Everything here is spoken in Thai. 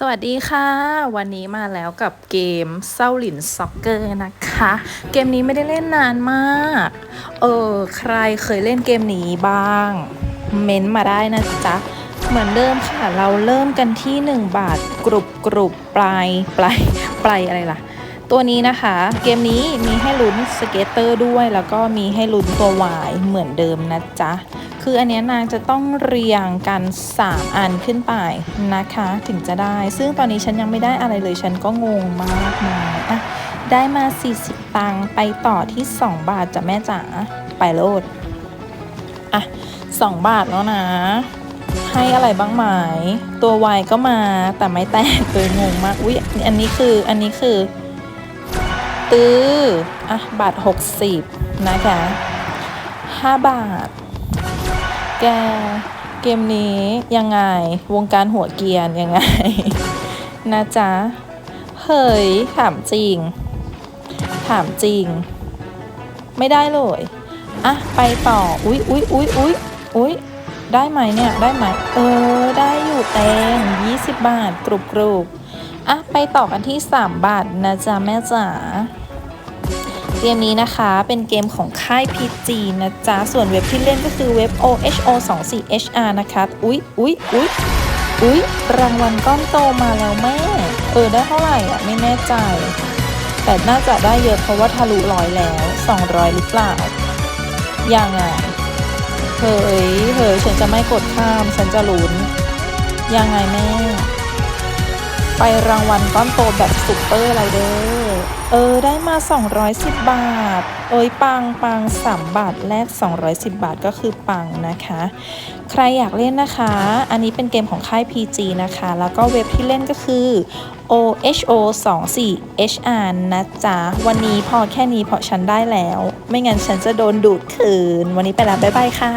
สวัสดีค่ะ วันนี้มาแล้วกับเกมเศร้าหลินซ็อกเกอร์นะคะ เกมนี้ไม่ได้เล่นนานมาก เออ ใครเคยเล่นเกมนี้บ้าง เม้นต์มาได้นะจ๊ะ เหมือนเดิมค่ะ เราเริ่มกันที่ 1 บาทกรุบกรุบปลายปลายปลายอะไรล่ะ ตัวนี้นะคะ เกมนี้มีให้ลุ้นสเก็ตเตอร์ด้วย แล้วก็มีให้ลุ้นตัววายเหมือนเดิมนะจ๊ะ คืออันเนี้ยนางจะต้องเรียงกัน 3 อันขึ้นไปนะคะ ถึงจะได้ ซึ่งตอนนี้ฉันยังไม่ได้อะไรเลยฉันก็งงมากมายอะได้มา 40 ตังค์ไปต่อที่ 2 บาทจ้ะแม่จ๋าไปโลดอะ 2 บาทแล้วนะให้อะไรบ้างไหมตัววายก็มาแต่ไม่แตกเลยงงมากอุ๊ยอันนี้คืออันนี้คือ ตื้ออะบาท 60 นะคะ 5 บาท แกเกมนี้ยังไงวงการหัวเกียนยังไง นะจ๊ะ เฮ้ย ถามจริง ถามจริง ไม่ได้เลยอะไปต่อ อุ๊ยอุ๊ยอุ๊ยอุ๊ยอุ๊ยได้ไหมเนี่ย ได้ไหม เออ ได้อยู่เต็ง20 บาท กรุบกรุบอะ ไปต่อกันที่ 3 บาทนะจ๊ะ แม่จ๋า กมนี้นะคะ เป็นเกมของค่าย PG นะจ๊ะ ส่วนเว็บที่เล่นก็คือเว็บ OHO 2 4 HR นะคะอุ๊ยอุ๊ยอุ๊ยอุ๊ยรางวัลก้อนโตมาแล้วแม่ เออ ได้เท่าไหร่อะ ไม่แน่ใจ แต่น่าจะได้เยอะเพราะว่าทะลุร้อยแล้ว 200 หรือเปล่า ยังไงเฮ้ยเฮ้ยฉันจะไม่กดข้าม ฉันจะลุ้น ยังไงแม่ ไปรางวัลก้อนโตแบบซุปเปอร์ไรเดอร์ เออได้มา 210 บาท เอ้ยปังปัง3บาทแลก210 บาทก็คือปังนะคะ ใครอยากเล่นนะคะ อันนี้เป็นเกมของค่าย PG นะคะ แล้วก็เว็บที่เล่นก็คือ OHO 2 4 HR นะจ๊ะ วันนี้พอแค่นี้เพราะฉันได้แล้ว ไม่งั้นฉันจะโดนดูดคืน วันนี้ไปแล้ว บ๊ายบายค่ะ